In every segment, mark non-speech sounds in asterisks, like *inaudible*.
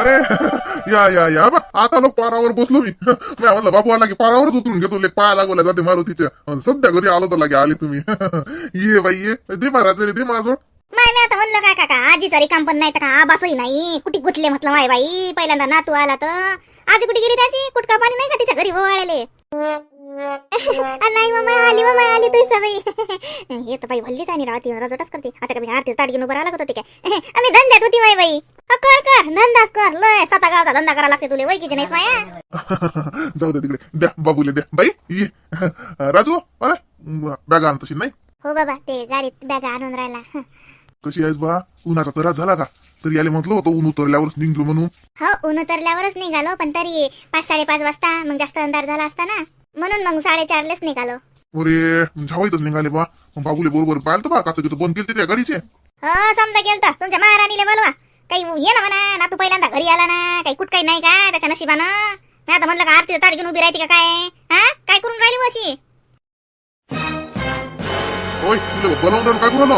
अरे या या या बा आता लोक पारावर बसलो मी. मी म्हणलं बाबू आला की पारावरच उतरून घेतो लेक पाया लागवला जाते मारुतीच्या. सध्या घरी आलो तर लागे आले तुम्ही. ये बाई ये. दे महाराज रे दे माझोड नाही मी आता म्हणलं काय काका आजीचा रिकाम पण नाही तर का आबासही नाही. कुठे गुतले म्हटलं माय बाई पहिल्यांदा नातू आला तर. आजी कुठे गेली त्याची? कुटका पाणी नाही का तिच्या घरी बोवाळले नाही मम्मा आली मम्मा आली तुझी सवय. *laughs* हे तर बाई भल्लीच आणि राहती रजटच करते. आता कमी आरती ताट घेऊन उभं राहिला होते काय *laughs* आम्ही धंद्यात होती बाई. अ, कर कर धंदाच कर. लय स्वतः गावचा धंदा करा लागते तुले वैकीचे नाहीस माया? *laughs* जाऊ दे तिकडे. द्या बाबूले द्या. बाई ये. राजू बॅग आण तशी नाही? हो बाबा ते गाडीत बॅग आणून राहिला. कशी आहेस बा? उन्हाचा त्रास झाला का? तरी याले म्हटलं होतं ऊन उतरल्यावरच निघतो म्हणून. हो ऊन उतरल्यावरच निघालो पण तरी पाच साडेपाच वाजता मग जास्त अंधार झाला असता ना. म्हणून मग साडेचारलाच निघालो. अरे झावायतच निघाले बा बाबूले बरोबर पाहिलं बा काच बंद केली त्या गाडीचे. हो समजा गेलता तुमच्या महाराणीले बोलवा. काही ये ना म्हणा ना तू पहिल्यांदा घरी आला ना काही कुठ काही नाही का त्याच्या नशिबानं? मी आता म्हणलं का आरती ताट घेऊन उभी राहते का काय? हा? काय करून राहिली अशी? होय तुला बोलावून राहिलं काय करू राहिलो?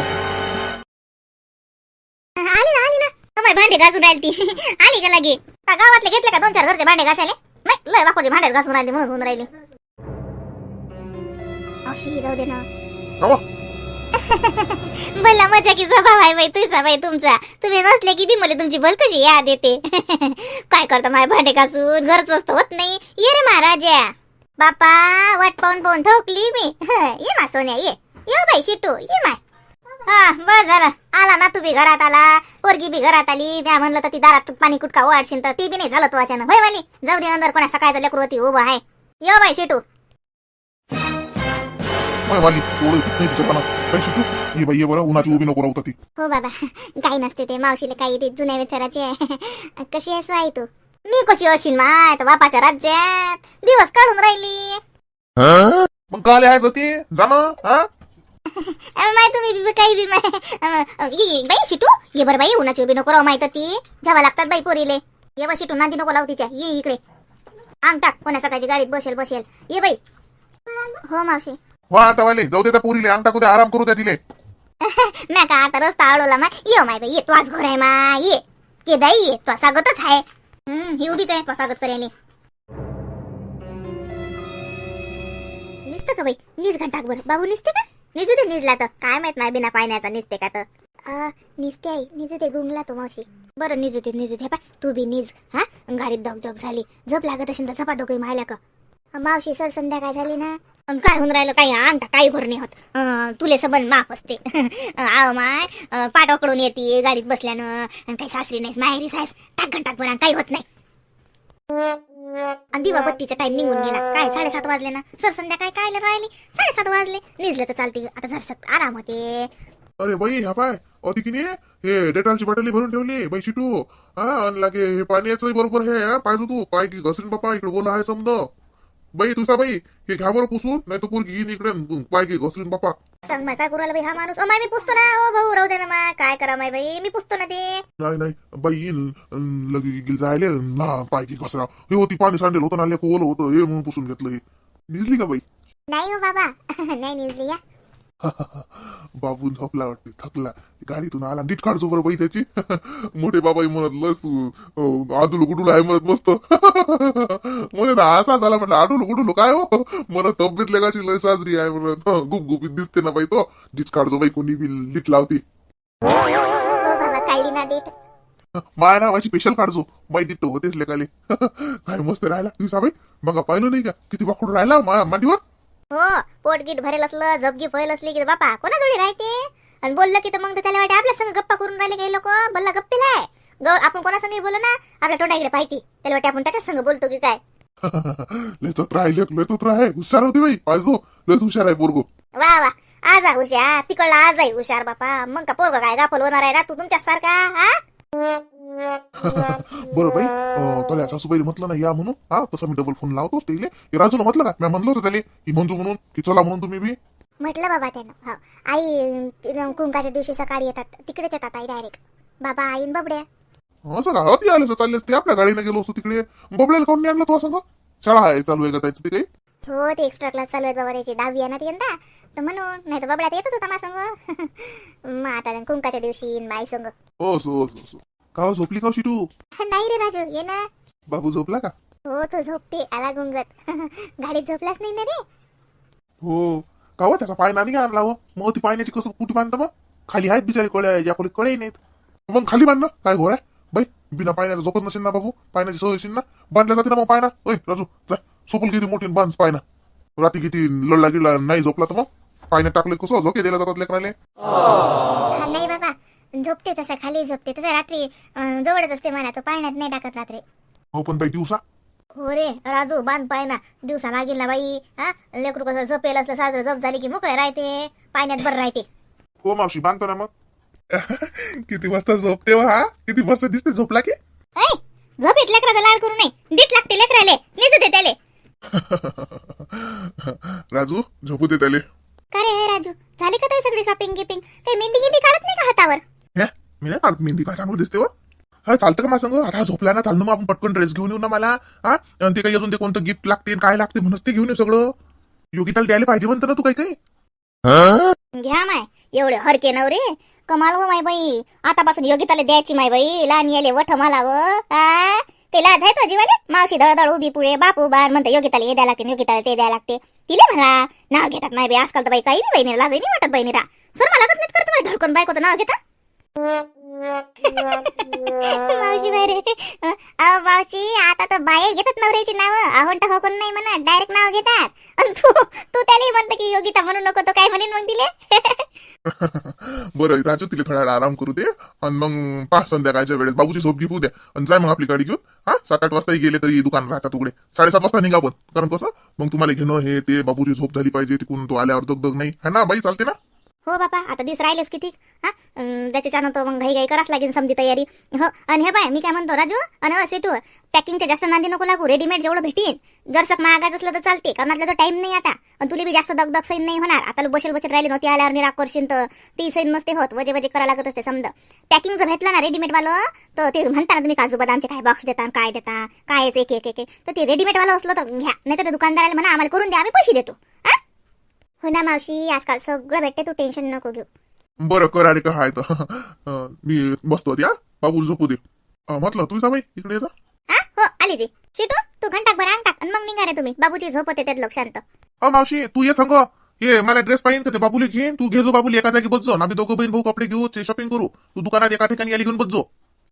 आली ना आली ना. अमाय भांडे घासून राहिली ती. *laughs* आली का लगे? का गावातले घेतले का दोन चार घरचे भांडे घासायले? नाही लय वाकडचे भांडे घासून राहिली म्हणून होऊन राहिली. अशी जाऊ दे ना का बा? बोला मजा की स्वभाव आहे बाई तुझा बाई तुमचा. तुम्ही नसले की बी मला तुमची बोल कशी याद येते. *laughs* काय करता माय भांडे घासून घरच असतं होत नाही. ये रे महाराजा. बापा वाट पाहून पाहून ठोकली मी. *laughs* ये मा सोन्या ये. ये बाई शिटू ये माय हा बस झालं. आला ना तू बी घरात आला. पोरगी बी घरात आली. म्या म्हणलं तर ती दारात पाणी कुटका वाढशील तर ती बी नाही झालं तू अचानक. होय वाली जाऊ दे अंदर कोणा सकाळचं लेकरू होती उभं आहे. यो बाई शिटू माय वाली तेवढं नाही तिच्या मनात काय शिकू ये बाई ये बरं उन्हाची उभी नको राहू ती हो बाबा काही नसते ते मावशीला काही ते जुन्या विचाराचे कशी आहेस आई तू मी कशी अशीन माय बापाच्या राज्यात दिवस काढून राहिली मग काले आहे ते जाणं हा माय तुम्ही काही बी माय बाई शिटू ये बरं बाई उन्हाची उभी नको राहू माहीत ती जेव्हा लागतात बाई पोरीले ये बा शिटू नांदी नको लावू तिच्या ये इकडे अंग टाक कोणा सकाळची गाडीत बसेल बसेल ये बाई हो मावशी वा आता वाले जाऊ दे त्या पोरीले अंग टाकू दे आराम करू द्या तिले. *laughs* म्या का आता रस्ता अडवला मा. ये माय बाई ये तुझ घर आहे मा. ये. ये दाई ये तो स्वागतच आहे. हम्म ही उभीच आहे तो स्वागत करायला निसतं का बाई? नीस घंटाक बर बाबू निसते का? निजू दे निजला तर. काय माहीत नाही बिना पाण्याचा निसते का तर. आ, निसते आई. निजू दे गुंगला तो मावशी. बरं निजू दे निजू दे पाय. तू बी निज. हा? गाडीत दग दग झाली. झोप लागत असेल तर झपा दोघे मायला का. मावशी सर संध्याकाळ झाली ना? काय होऊन राहिलं काही आमटा काही घोर नाही होत. तुले सबंध माफ असते. *laughs* आव माय पाठवाकडून येते गाडीत बसल्यानं. अन काही सासरी नाहीस माहेरी सायस टाक घंटात बरा काही होत नाही. आणि दिवा बत्तीचा टाइम निघून गेला. काय साडेसात वाजले ना? सर संध्याकाळी काय राहिले? साडेसात वाजले. निजलं तर चालते आता झरसत आराम होते. अरे बाई ह्या पाय. अति की नाही हे डेटॉलची बाटली भरून ठेवली. बाई शिटू हा लागे हे पाण्याचं बरोबर हे. पाहिजे तू पाय की घसरीन बापा इकडे बोला आहे समज. बाई तुझा बाई हे घ्या बरं पुसून नाही तर पोरगी येईन इकडे पाय की घसरीन बापा. सांग माय काय करू बाई हा माणूस मी पुसतो ना ओ भाऊ राहू दे ना माय काय करा माय बाई मी पुसतो ना ते. नाही नाही बाई येईन अन लगे गेल जायले ना पाय की घसरा हे होती पाणी सांडेल होतं ना लेक ओलं होतं हे म्हणून पुसून घेतलं हे. निजली का बाई? नाही हो बाबा *laughs* नाही निजली या. *laughs* बाबू झोपला वाटते थकला. गाडीतून आला नीट काढतो बरं बाई त्याची. *laughs* मोठे बाबाई म्हणत लस आदुल गुडुल आहे म्हणत मस्त. *laughs* म्हणत असा झाला म्हटलं आडुल गुडुल काय हो? म्हणत तब्येत लेगाची लय साजरी आहे म्हणत. हं, गुपगुपीत दिसते ना बाई तो. नीट काढतो बाई कोणी बी नीट लावते. हो माय नावाची स्पेशल काढतो बाई तिट्ट होतेच लेकाले. काय मस्त राहिला. तुम्ही साबाई मग पाहिलं नाही का? किती बाकूड राहिला मांडीवर? हो पोटगीट भरेल असलं झपगी फैल असली की बापा कोणा जोडी राहते? आणि बोललं की तर मग त्याला वाटे आपल्या संग गप्पा करून राहिले काही लोक. बोलला गप्पीला आहे. ग आपण कोणा संग बोललो ना आपल्या तोंडाकडे पाहिजे त्याला वाटे आपण त्याच्याच संग बोलतो की काय? *laughs* लय आहे लय आहे. हुशार होती बाई पाहिजो. लयच हुशार आहे पोरगो. वा वा. आज आहे हुशार. तिकडला आज आहे हुशार बापा. मग का पोरग काय गाफल होणार आहे ना तू तुमच्या सारखा हा? *laughs* बरं बाई त्याला सासूबाई म्हटलं ना या म्हणून. हा तसा मी डबल फोन लावतोच हे राजूला म्हटलं का? मी म्हणलं होतं त्याला की मंजू म्हणून की चला म्हणून तुम्ही बी. म्हटलं बाबा त्यानं. हो. आई कुंकाच्या दिवशी सकाळी येतात. तिकडेच येतात आई डायरेक्ट बाबा आई न बबड्या. असं का अति आले चालले ते आपल्या गाडीने गेलो असतो तिकडे. बबल्याला काऊन नाही आणलं तो सांग शाळा आहे चालू आहे का त्याची ते काही? हो ते एक्स्ट्रा क्लास चालू आहेत बाबा त्याची. दहावी आहे ना ती यंदा. तर म्हणून. नाही तर बबड्यात येतच होता माझ्या संग. *laughs* मग आता कुंकाच्या दिवशी न माई संग. असं असं असं का हो, झोपली का शिटू? नाही रे राजू ये ना. बाबू झोपला का? हो तो झोपते आला गुंगत *laughs* गाडीत झोपलाच नाही ना रे? हो. का हो त्याचा पाय नाही आणला हो. मग ती पाण्याची कसं कुठे बांधतं मग? खाली आहेत बिचारे कळे या खोलीत कळे नाहीत. मग खाली बांधणं काय आहे? बाई बिना पाण्याचं झोपत नसेल ना बाबू. पाण्याची सवय असेल ना. बांधल्या जाते ना मग पायना ओय राजू जाय सोपल किती मोठी बांध पायना रात्री किती लढला गिळला नाही झोपला तर मग? पाण्यात टाकले कसं? झोके दिला जातात लेकराले. नाही बाबा. झोपते तसा खाली झोपते तसा. रात्री जवळच असते मला तो पाळण्यात नाही टाकत रात्री. हो पण बाई दिवसा? हो रे राजू बांध पाय ना. दिवसा लागेल ना बाई हा? लेकरू कसं झोपेल असलं साजरं झोप झाली की मोकळ राहते. पाण्यात बरं राहते. हो मावशी बांधतो ना मग. *laughs* किती वाजता झोपते हो हा? किती वाजता दिसते झोपला की? ऐ झोपेत लेकराचा लाड करू नये. दीट लागते लेकराले. निजू दे त्याले. *laughs* राजू झोपू दे त्याले. का रे राजू? झाली का ताई सगळी शॉपिंग गिपिंग? काही मेहंदी गिंदी काढत नाही का हातावर? हे मी नाही काढत मेहंदी काय चांगलं दिसते हो. हा. चालतं का मला सांग आता झोपला ना चाललं मग आपण पटकन ड्रेस घेऊन येऊ ना मला. हा? आणि ते काही अजून ते कोणतं गिफ्ट लागते आणि काय लागते म्हणून ते घेऊन येऊ सगळं. योगिताला द्यायला पाहिजे म्हणतं ना तू काही काही घ्या माय एवढे हरके नवरे. कमाल हो माय बाई. आतापासून योगिताला द्यायची माय बाई. लहान येले वठ मला व आ? ते लाज आहे तुझी वाले मावशी दळदळ उभी पुढे बापू बाण म्हणते योगिताला हे द्यायला लागते योगिताला ते द्यायला लागते. तिले म्हणा नाव घेतात माय बाई. आजकाल तर बाई काही नाही बहिणी लाज नाही वाटत बहिणीरा सर मला लागत नाही करत मला ढळकून बायकोचं नाव घेता. *laughs* मावशी बाई अहो मावशी आता तर बाया घेतात नवऱ्याची नाव. आवडत हो कोण नाही म्हणा डायरेक्ट नाव घेतात. आणि तू तू त्याला म्हणते की योगिता म्हणू नको. तो काय म्हणेन मग तिले? *laughs* बरं राजू तिला थोडा आराम करू दे. आणि मग पाच संध्याकाळच्या वेळेस. बाबूची झोप घेऊ द्या. आणि जाय मग आपली गाडी घेऊन. हा सात आठ वाजताही गेले तरी दुकान राहतात उघडे. साडेसात वाजता निघा पण कारण कसं? मग तुम्हाला घेणं हे ते बाबूची झोप झाली पाहिजे. तिकून तो आल्यावर दग दग नाही. है ना बाई चालते ना? हो बापा आता दिस राहिलेस किती? हा? अं, त्याच्याच्यानं तर मग घाई घाई करावं लागेल समजी तयारी. हो आणि हे बाय मी काय म्हणतो राजू? आणि सेटू पॅकिंगच्या जास्त नांदी नको लागू रेडीमेड जेवढं भेटीन जरसक महागाच असलं तर चालते कारण आपल्याला टाइम नाही आता. आणि तुला बी जास्त दगदग सैन नाही होणार. आता बसेल बसेल राहिले नव्हती आल्यावर निराग करशील तर. ती सैन नसते होत वजे वजे करा लागत असते समजा. पॅकिंग जर भेटलं ना रेडीमेड वालं तर ते म्हणता ना तुम्ही काजू बदामचे काय बॉक्स देता काय देता काय एक एक एक एक. तर ते रेडीमेड वालं असलं तर घ्या नाही तर दुकानदाराला म्हणा आम्हाला करून द्या आम्ही पैसे देतो. हा? हो ना मावशी आजकाल सगळं भेटते तू टेन्शन नको घेऊ. बरं कर अरे का हाय तर. अं, मी बसतो आधी हा? बाबूला झोपू दे. अं, म्हटलं तू जा बाई इकडे ये जा. हा? हो आली जी शिटू तू घंटाक बरं अंग टाक आणि मग निघा रे तुम्ही. बाबूची झोप होते त्यात शांत अ मावशी तू ये सांग. ये मला ड्रेस पाहिजे का ते बाबूले घेईन? तू घे जो बाबूले एका जागी बसजो आम्ही दोघं बहीण भाऊ कपडे घेऊ ते शॉपिंग करू. तू दुकानात एका ठिकाणी आली घेऊन बसजो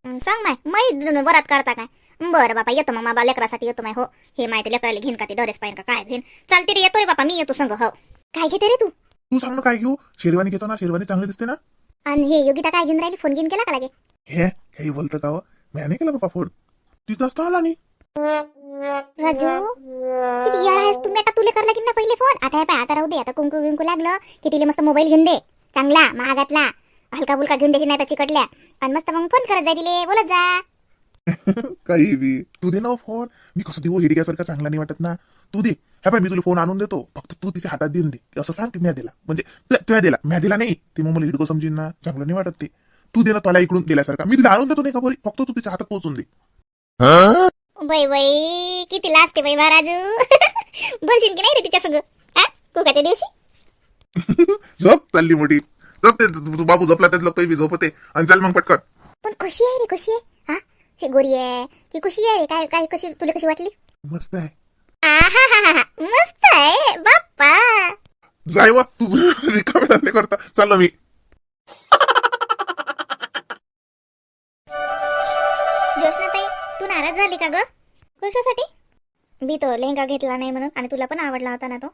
हं, सांग माय मै वरात काढता काय? बरं बापा येतो मग बाबा लेकरासाठी येतो माय हो. हे माहिती लेकराला घेईन का ते? ड्रेस पाहिजे का काय घेईन? चालते रे येतो रे बापा मी येतो संग हो. काय घेते रे तू? तू सांग ना काय घेऊ? शेरवानी घेतो ना शेरवानी चांगली दिसते ना. आणि हे योगिता काय घेऊन राहिली? फोन घेऊन केला का लागे? हे काही बोलतं का हो? मी नाही केला बाबा फोन. तिथं असता आला नाही राजू किती आहेस तुम्ही आता तुले कर लागेल ना पहिले फोन. आता हे पाय आता राहू दे आता कुंकू विंकू लागलं की तिले मस्त मोबाईल घेऊन दे. चांगला महागातला. हलका बुलका घेऊन द्यायची नाही तर चिकटल्या. आणि मस्त मग फोन करत जाय तिले. बोलत जा. *laughs* काही बी. तू दे ना फोन. मी कसं देऊ? हिडक्यासारखा चांगला नाही वाटत ना. तू दे. ह्या पाय मी तुला फोन आणून देतो. फक्त तू तिच्या हातात देऊन दे. असं सांग की म्या दिला म्हणजे तुला दिला. म्या दिला नाही. ते मग मला हिडको समजीन ना. चांगलं नाही वाटत ते. तू दे ना त्याला इकडून दिल्यासारखा मी तिला आणून देतो नाही का बरी? फक्त तू तिच्या हातात पोहोचून दे. बाई बाई किती लाजते बाई महाराजू. *laughs* बोलशील की नाही रे तिच्या संग? हा? कुकाच्या दिवशी? *laughs* झोप चालली मोठी. झोप ते बाबू झोपला त्यातलं काही बी झोपते. आणि चाल मग पटकन. पण कशी आहे रे कशी आहे? हा? गोरी आहे. की कशी आहे काय काय कशी तुला कशी वाटली? मस्त आहे. आहा हा हा हा मस्त आहे. बाप्पा. जाय वा तू *laughs* रिकामे धंदे करता. चाललो मी. जोशनाताई तू नाराज झाली का ग? कशासाठी? मी तो लेहंगा घेतला नाही म्हणून आणि तुला पण आवडला होता ना तो.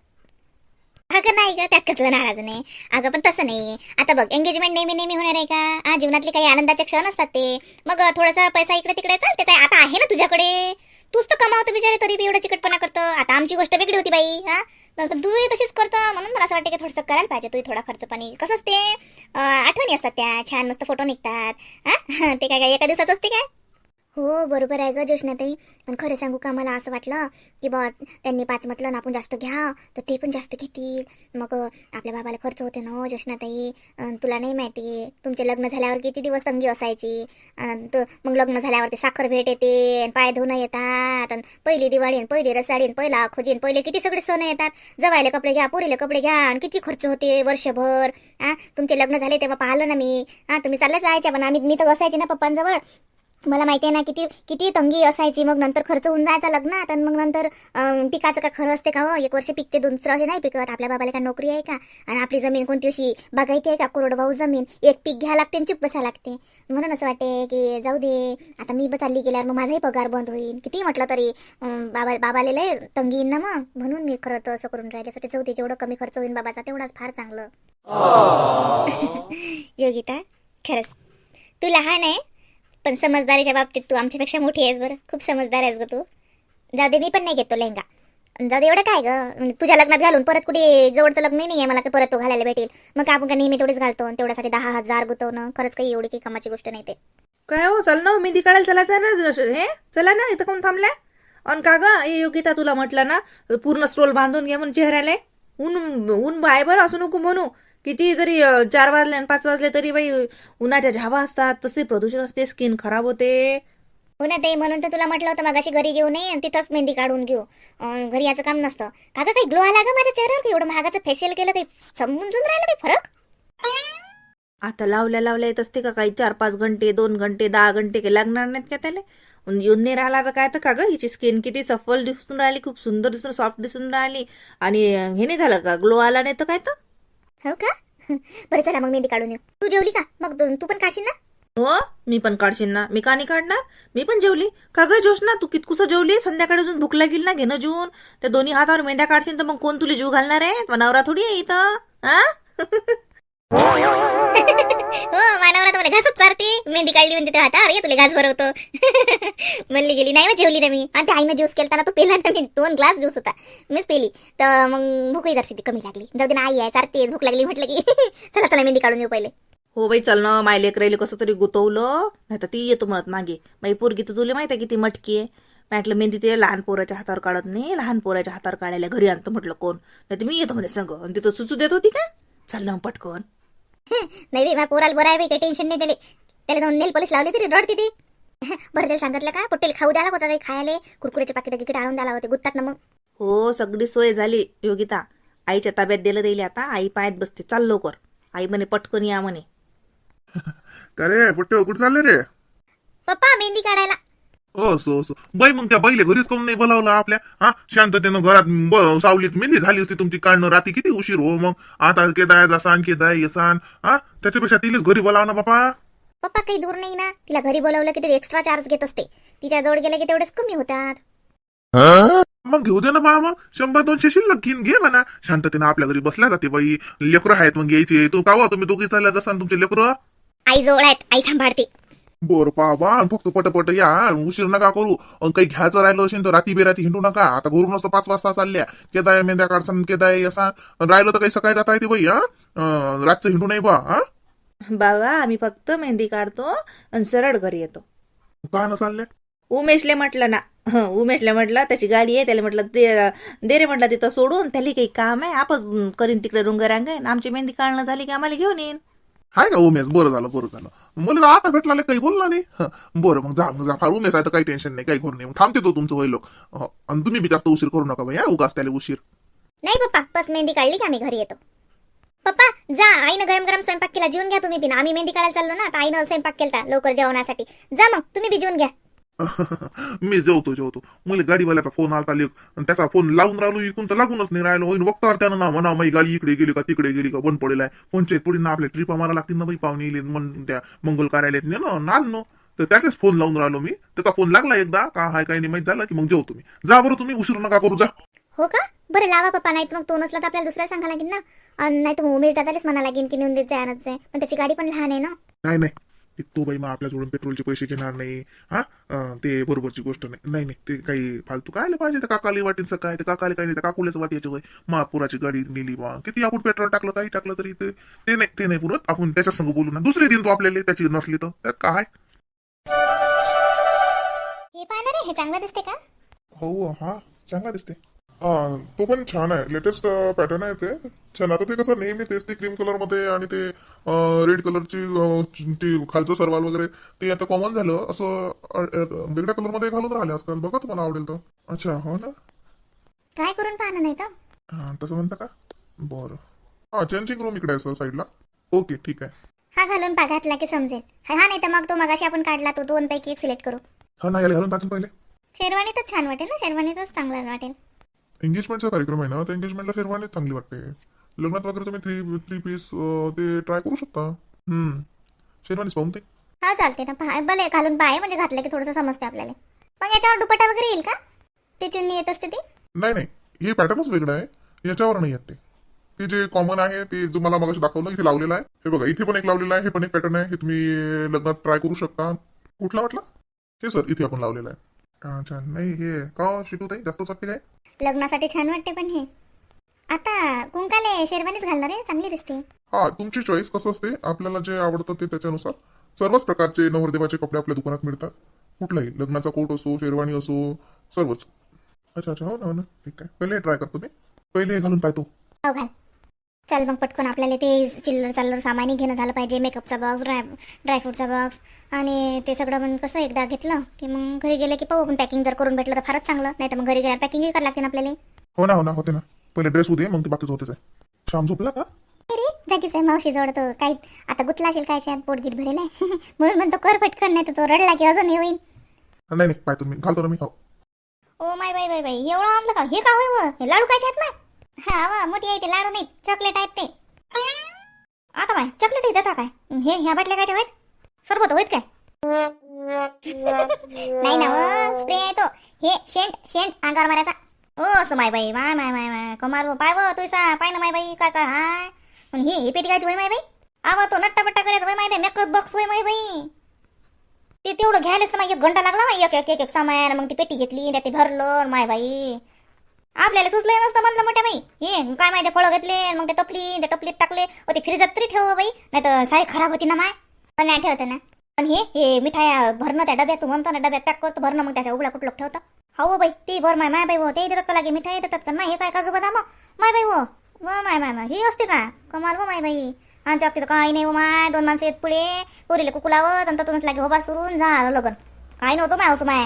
अगं नाही ग त्यात कसलं नाराज नाही अगं पण तसं नाही. आता बघ एंगेजमेंट नेहमी नेहमी होणार आहे का? आ, जीवनातले काही आनंदाचे क्षण असतात ते. मग थोडासा पैसा इकडे तिकडे चालते आता आहे ना तुझ्याकडे. तूच तर कमावतो बिचारे तरी बी एवढा चिकटपणा करतो. आता आमची गोष्ट वेगळी होती बाई हा? तू तशीच करतं. म्हणून मला असं वाटतं की थोडंसं करायला पाहिजे. तू थोडा खर्च पाणी कसंच ते आठवणी असतात त्या. छान मस्त फोटो निघतात. हा? *laughs* ते काय काय एका दिवसात असते काय? हो बरोबर आहे ग जोशनाताई पण खरं सांगू का मला असं वाटलं की बा त्यांनी पाच म्हटलं ना आपण जास्त घ्या तर ते पण जास्त घेतील. मग आपल्या बाबाला खर्च होते ना हो जोशनाताई तुला नाही माहिती तुमचे लग्न झाल्यावर किती दिवस तंगी असायची. मग लग्न झाल्यावर ते साखर भेट येते पाय धुणं येतात पहिली दिवाळी पहिली रसाळी पहिला खोजीन पहिले किती सगळे सण येतात. जवायले कपडे घ्या पोरीले कपडे घ्या आणि किती खर्च होते वर्षभर. आ तुमचे लग्न झाले तेव्हा पाहिलं ना मी. हा तुम्ही चाललं जायच्या पण आम्ही मी तर असायचे ना पप्पांजवळ. मला माहिती आहे ना किती किती तंगी असायची. मग नंतर खर्च होऊन जायचा लग्नात आणि मग नंतर पिकाचं का खरं असते का हो? एक वर्ष पिकते दुसरं वर्ष नाही पिकत. आपल्या बाबाला का नोकरी आहे का? आणि आपली जमीन कोणती अशी बागायती आहे का? कोरडवाहू जमीन. एक पीक घ्या लागते आणि चुप बसा लागते. म्हणून असं वाटते की जाऊ दे आता मी चालली गेल्यावर मग माझाही पगार बंद होईल. किती म्हटलं तरी बाबा बाबाले लय तंगी येईन ना मग. म्हणून मी खरं तर असं करून राहिल्यासाठी जाऊ दे जेवढं कमी खर्च होईल बाबाचा तेवढाच फार चांगलं. *laughs* योगिता खरंच. तू लहान आहे. पण समजदारीच्या बाबतीत तू आमच्यापेक्षा मोठी आहेस बरं. खूप समजदार आहेस ग तू. जाऊ दे मी पण नाही घेतो लेहंगा. जाऊ दे एवढं काय ग? तुझ्या लग्नात घालून परत कुठे जवळचं लग्न नाही आहे मला का परत तो घालायला भेटेल. मग आपण का नेहमी तेवढेच घालतो? आणि तेवढ्यासाठी दहा हजार गुतवणं खरंच काही एवढी काही कामाची गोष्ट नाही ते. काय हो चल ना मेहंदी काढायला चलायचं ना हे? चला ना इथं कोण थांबल्या? अन का ग हे योगिता तुला म्हटलं ना पूर्ण स्टोल बांधून घे म्हणून चेहऱ्याला. ऊन ऊन बाय बरं असू नको म्हणू. किती जरी चार वाजले आणि पाच वाजले तरी बाई उन्हाच्या झावा असतात तसे प्रदूषण असते स्किन खराब होते. हो ना ते म्हणून तर तुला म्हटलं होतं मग अशी घरी घेऊ नये आणि तिथंच मेहंदी काढून घेऊ. अं, घरी याचं काम नसतं. का गं काही ग्लो आला का माझ्या चेहऱ्यावर? की एवढं महागाचं फेशियल केलं काही समजून राहिलं काही फरक? आता लावल्या लावल्या येत असते का काही? चार पाच घंटे दोन घंटे दहा घंटे काही लागणार नाहीत का त्याला? येऊन नाही राहिला तर काय तर का ग? हिची स्किन किती सफल दिसून राहिली खूप सुंदर दिसून सॉफ्ट दिसून राहिली. आणि हे नाही झालं का? ग्लो आला नाही तर काय तर? हो का? बरं चला मग मेहंदी काढून येऊ. तू जेवली का? मग तू पण काढशील ना? हो मी पण काढशील ना. मी का नाही काढणार? मी पण जेवली. का ग जोशना तू कितकुसं जेवली? संध्याकाळी अजून भूक लागेल ना घेणं जेवून. त्या दोन्ही हातावर मेंढ्या काढशील तर मग कोण तुला जीव घालणार आहे? नवरा थोडी आहे इथं. हा? *laughs* *laughs* हो मानवरा तुम्हाला घासच चारते. मेहंदी काढली म्हणते तेव्हा आता अरे तुला घास भरवतो. *laughs* म्हणली गेली नाही मग जेवली ना मी. आणि त्या आईनं ज्यूस केलता ना तो पेला ना मी दोन ग्लास ज्यूस होता. मीच पेली. तर मग भूकही जरशी कमी लागली. जाऊ दे ना आई आहे चारतेच भूक लागली म्हटलं की. *laughs* चला चला मेहंदी काढून येऊ पहिले. हो बाई चल ना माय लेकराईले कसं तरी गुतवलं. नाही तर ती येतो म्हणत मागे. बाई पोरगी तर तुला माहिती आहे किती मटकी आहे. म्हटलं मेहंदी ते लहान पोराच्या हातावर काढत नाही लहान पोराच्या हातावर काढायला घरी आणतो म्हटलं कोण. नाही तर मी येतो म्हणे संग. आणि तिथं सुचू देत होती का? चल ना पटकन. नाही रे माझ्या पोराला बरं आहे बाई काही टेन्शन नाही त्याले त्याला दोन नेल पॉलिश लावली तरी रडते ती बरं त्याला सांगितलं का पटेल खाऊ द्यायला होता काही खायला कुरकुऱ्याचे पाकिट गिकिट आणून द्यायला होते गुत्तात ना मग हो सगळी सोय झाली योगिता आईच्या ताब्यात दिलं राहिली आता आई पायात बसते चाल लवकर आई म्हणे पटकन या म्हणे का रे पट्टे कुठे चालले रे पप्पा मेहंदी काढायला असं असं बाई मग त्या बाईले घरीच काऊन नाही बोलावलं आपल्या? हा? शांततेनं घरात ब- सावलीत मेहंदी झाली असती तुमची काढणं. रात्री किती उशीर हो मग? आता केदाय जसान केदाय येसान हा? त्याच्यापेक्षा तिलाच घरी बोलाव ना बापा. पप्पा काही दूर नाही ना. तिला घरी बोलावलं की ते एक्स्ट्रा चार्ज घेत असते. तिच्या जवळ गेले की तेवढेच कमी होतात. मग घेऊ दे ना बा मग. शंभर दोनशे शिल्लक घेऊन घे म्हणा. शांततेनं आपल्या घरी बसल्या जाते बाई. लेकरं आहेत मग यायची तू कावा तुम्ही दोघी चालल्या जसान तुमचे लेकरं. आई जवळ आहेत. आई सांभाळते बर बाबा फक्त पटपट या. उशीर नका करू. काही घ्यायचं राहिलं असेल तर राती बेराती हिंडू नका. आता घरून असतं पाच वाजता चालल्या. केदाय मेंद्या काढसान केदाय असा राहिलं तर काही सकाळी जाता येते बाई हा? रातचं हिंडू नाही बा हा? बाबा आम्ही फक्त मेहंदी काढतो आणि सरळ घरी येतो. का न चालल्या? उमेशले म्हटलं ना हं, उमेशले म्हटलं त्याची गाडी आहे त्याला म्हटलं ते दे रे म्हटलं तिथं सोडून त्याला काही काम आहे आपच करीन तिकडे रुंगरांग आहे आमची मेहंदी काढणं झाली की आम्हाला घेऊन येईन. हाय का उमेश? बरं झालं बरं झालं. मुलं आता भेटला काही बोलला नाही. बरं मग जा मग जा. फार उमेश आहे तर काही टेन्शन नाही काही करू नाही. मग थांबते तो तुमचं वय लोक. आणि तुम्ही बी जास्त उशीर करू नका बाई उगाच त्याला उशीर. नाही पप्पा बस मेहंदी काढली का मी घरी येतो. पप्पा जा आईनं गरम गरम स्वयंपाक केला जेवून घ्या तुम्ही बिन आम्ही मेहंदी काढायला चाललो ना तर आईनं स्वयंपाक केला लवकर जेवणासाठी. जा मग तुम्ही बी जेवून घ्या. *laughs* मी जेवतो जेवतो. मला गाडीवाल्याचा फोन आलता लेख आणि त्याचा फोन लावून राहिलो इकून तर लागूनच नाही राहिलो. होईन वक्तावर त्यानं ना म्हणा माझी गाडी इकडे गेली का तिकडे गेली का बंद पडेल आहे. कोणच्या पुढे ना आपल्या ट्रिपा मारा लागतील ना बाई पाहुणे येईल मन त्या मंगल कार्यालयात. ने ना नानो तर त्याचाच फोन लावून राहिलो मी. त्याचा फोन लागला एकदा. का हाय काही नाही माहीत झालं की मग जेव तुम्ही जा बरं तुम्ही उशीर नका करू जा. हो का? बरं लावा पप्पा नाही तर मग तो नसला तर आपल्याला दुसऱ्याला सांगा लागेल ना. नाही तर उमेश दादालाच म्हणा लागेल की नेऊन देत जाय आणत जाय पण त्याची गाडी पण लहान आहे ना. नाही नाही. ते तो बाई मग आपल्याजवळून पेट्रोलचे पैसे घेणार नाही. हा? ते बरोबरची गोष्ट नाही. नाही नाही ते काही फालतू काय पाहिजे? त्या काकाली वाटीचं काय ते काकाले काही नाही त्या काकुलेच वाटी याची वय. महापुराची गाडी नेली बा. किती आपण पेट्रोल टाकलं काही टाकलं तरी ते ते नाही ते नाही पुरत. आपण त्याच्या संग बोलू ना. दुसरे दिन तो आपल्याला त्याची नसली तर. त्यात काय? हे पाहणार हे चांगलं दिसते का? हो हा. चांगला दिसते. तो पण छान आहे. लेटेस्ट पॅटर्न आहे ते. छान. आता ते कसं नेहमी तेच ते क्रीम कलरमध्ये आणि ते रेड कलरची ते खालचं सरवाल वगैरे ते आता कॉमन झालं. असं वेगळ्या कलरमध्ये घालून राहिले आजकाल बघा तुम्हाला आवडेल तर. अच्छा हो ना? ट्राय करून पाहणं नाही तर हा, तसं म्हणता का? बरं. हा चेंजिंग रूम इकडे आहे सर साईडला ओके ठीक आहे. हा घालून पा घातला की समजेल. हा नाही तर मग तो मगाशी आपण काढला तो दोन पैकी एक सिलेक्ट करू. हा नाही घालून टाकून पहिले. शेरवानीतच छान वाटेल ना. शेरवानीतच चांगलं वाटेल. एंगेजमेंटचा कार्यक्रम आहे ना त्या एंगेजमेंटला शेरवानी चांगली वाटते. लग्नात वगैरे तुम्ही थ्री थ्री पीस ते ट्राय करू शकता. हम्म. शेरवानीच पाहून ते. हा चालते ना. पहा भले घालून पाय म्हणजे घातलं की थोडंसं समजते आपल्याला. मग याच्यावर दुपट्टा वगैरे येईल का? ते चुन्नी येत असते ती? नाही नाही. हे पॅटर्नच वेगळं आहे. याच्यावर नाही येत ते. ते जे कॉमन आहे ते जो मला मगाशी दाखवलं इथे लावलेलं आहे. हे बघा इथे पण एक लावलेलं आहे हे पण एक पॅटर्न आहे. हे तुम्ही लग्नात ट्राय करू शकता. कुठला वाटला? हे सर इथे आपण लावलेलं आहे. अच्छा नाही हे का शिकू ताई? जास्त वाटते काय? लग्नासाठी छान वाटते पण हे. आता कुंकाले शेरवानीच घालणार आहे चांगली दिसते. हा तुमची चॉईस कसं असते? आपल्याला जे आवडतं ते त्याच्यानुसार. सर्वच प्रकारचे नवरदेवाचे कपडे आपल्या दुकानात मिळतात. कुठलाही लग्नाचा कोट असो शेरवानी असो सर्वच. अच्छा अच्छा हो ना हो ना. ठीक आहे. पहिले ट्राय करतो मी पहिले घालून पाहतो. हो घाल. चल मग पटकन आपल्याला ते चिल्लर चाल्लर सामानही घेणं झालं पाहिजे मेकअपचा बॉक्स ड्राय ड्रायफ्रूटचा बॉक्स आणि ते सगळं पण कसं एकदा घेतलं की मग घरी गेले की पाहू आपण पॅकिंग जर करून भेटलं तर फारच चांगलं नाही तर मग घरी गेल्यावर पॅकिंगही करावं लागते ना आपल्याला. हो ना हो ना होते ना. पहिले ड्रेस उदे मग ते बाकीचं होतेच आहे. श्याम झोपला का? अरे जागीच आहे मावशी जवळ तो काही आता गुतला असेल काय पोटगीट भरेल आहे. *laughs* म्हणून म्हणतो कर पटकन नाही तर तो रडला की अजून हे होईल नाही नाही पाहतो मी घालतो ना मी हो ओ माय बाई बाई बाई एवढं आणलं का? हे का होय? हे लाडू काय आहेत ना हा वा मोठी आहे ते लाडू नाही चॉकलेट आहेत ते. आता काय चॉकलेट देता काय? हे ह्या बाटल्या काय आहेत? सरबत होईत काय? *laughs* नाही ना व स्प्रे आहे तो. हे शेंट शेंट अंगावर मारायचा. ओ सो माय बाई माय माय माय माय. कमाल पाय व तुझा पाय ना माय बाई काय काय हाय. पण हे हे पेटी काय वय माय बाई? आवा तो नट्टा पट्टा करायचा वय माहिती मेकअप बॉक्स वय माय बाई. ते तेवढं घ्यायलाच तर एक घंटा लागला मग एक एक एक एक सामान मग ती पेटी घेतली त्या ते भरलं माय बाई. आपल्याला सुचलं नसतं म्हणलं मोठ्या बाई. हे काय माहिती फळं घेतले मग ते टपली त्या टपलीत टाकले. व ते फ्रीजात तरी ठेव हो बाई नाही तर सारी खराब होती ना माय. पण नाही ठेवतं ना. पण हे हे मिठाया भरणं त्या डब्यात तू म्हणतो ना डब्यात पॅक करतो भरणं मग त्याच्या उघड्या कुठलं ठेवतं. हो, हो बाई ती भर माय माय बाई हो ते देतात का लागे मिठाई देतात का? नाही हे काय काजू बदाम माय बाई हो व माय माय माय ही असते का? कमाल हो माय बाई. आमच्या बाबतीत काही नाही हो माय दोन माणसं येत पुढे पोरीला कुकू लावत आणि तुम्हीच लागे होबा सुरून झालं लगन. काय नव्हतं माय असं माय.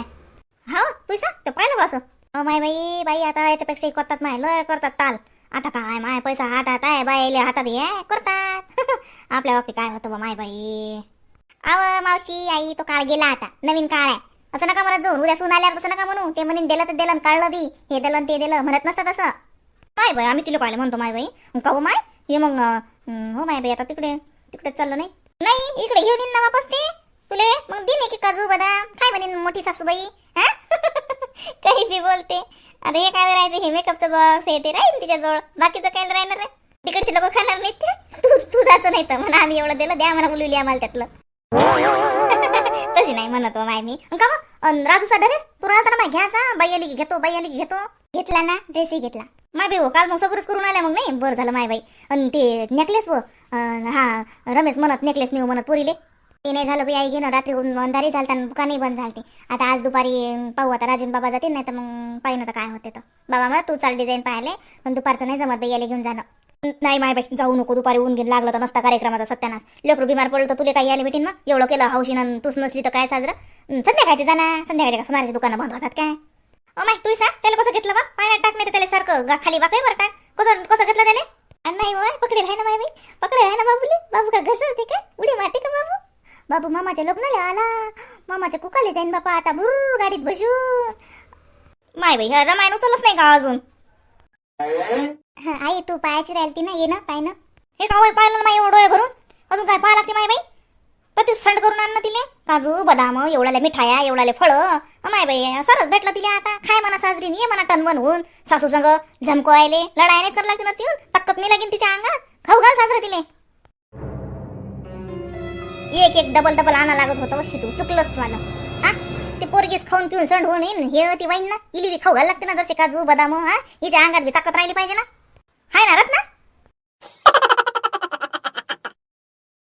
हा तुझा ते पाहिलं असं? हो माय बाई बाई आता याच्यापेक्षा करतात माय लय करतात ताल. आता काय माय पैसा हातात आहे बाईले हातात ये करतात. *laughs* आपल्या बाबतीत काय होतं बा माय बाई. आव मावशी आई तो काळ गेला आता नवीन काळ आहे. असं नका म्हणत जाऊन उद्या सून आल्यावर तसं नका म्हणू. ते म्हणून दिलं तर दिलं काढलं बी. हे दिलं ते दिलं म्हणत नसतं तसं. माय बाई आम्ही तिला पाहिलं म्हणतो माय बाई. का हो माय. हे मग हो माय बाई आता तिकडे तिकडे चाललं नाही. नाही इकडे घेऊन येईन ना वापस ते. तुले मग दिन की काजू बदाम. काय म्हणेन मोठी सासूबाई हा? *laughs* काही बी बोलते. आता हे काय राहायचं हे मेकअपचं बॉक्स हे ते राहील तिच्याजवळ. बाकीचं काय राहणार आहे तिकडचे लोक खाणार नाहीत का तू तू जायचं नाही तर म्हणा आम्ही एवढं दिलं द्या म्हणा बोलवली आम्हाला त्यातलं. *laughs* तशी नाही म्हणत हो माय मी. का मग? अन राजूचा ड्रेस तू राहता ना माय? घ्यायचा बाई आली की घेतो बाई आली की घेतो. घेतला ना ड्रेसही घेतला. माय बाई हो काल मग सगळंच करून आल्या मग नाही? बरं झालं माय बाई. आणि ते नेकलेस व अन हा रमेश म्हणत नेकलेस नेऊ म्हणत पोरीले. ते नाही झालं बाई आई घेणं. रात्री ऊन- अंधारी झालता आणि दुकानही बंद झालते. आता आज दुपारी पाहू आता राजून बाबा जातील नाही तर मग पाहिजे तर काय होते तर. बाबा मला तू चाल डिझाईन पाहिले पण दुपारचं नाही जमत बाई याला घेऊन जाणं. नाही माय बाई जाऊ नको दुपारी ऊन घेऊन लागलं तर नसता कार्यक्रमाचा सत्यानाश. लेकरू बिमार पडलं तर तुला काही यायला भेटीन मग? एवढं केलं हौशीनं तूच नसली तर काय साजरं? संध्याकाळची संध्याकाळचे जाणार संध्याकाळच्या का सोनाराची दुकानं बंद होतात काय? ओ माय तू सांग त्याला कसं घेतलं बा? पाण्यात टाक नाही तर त्याला सारखं खाली वाकळे बरं टाक. कसं कसं घेतलं त्याने अन नाही होय पकडेल आहे ना माय बाई पकडेल आहे ना बाबूले. बाबू का घसरते का उडी मारते का बाबू? बाबू मामाच्या लग्नाला आला. मामाच्या कुकाले जाईन बापा आता भुर गाडीत बसून. माय बाई हा रमायन उचलच नाही का अजून? आई तू पायाची राहिली ना ये ना पाय ना. हे का होय पाहिलं ना माय एवढं डोळे भरून? अजून काय पाहा लागते माय बाई? तर ते संड करून आण ना तिले. काजू बदाम एवढ्याले मिठाया एवढ्याले फळं. माय बाई सरच भेटलं तिले आता. खाय म्हणा साजरी ये म्हणा टनवन होऊन. सासू संग झमको आयले लढायने कर लागते ना तिहून. तक्कत नाही लागेल तिच्या अंगात. खाऊ घाल साजरं तिले. एक एक डबल डबल आणा लागत होतं शिटू. चुकलंच तुम्हाला. हा? ते पोरगीच खाऊन पिऊन संड होऊन येईन. हे ती वाईन ना. इली बी खाऊ घाल लागते ना जसे काजू बदाम हा? हिच्या अंगात बी ताकद राहिली पाहिजे ना. हाय ना रत्ना?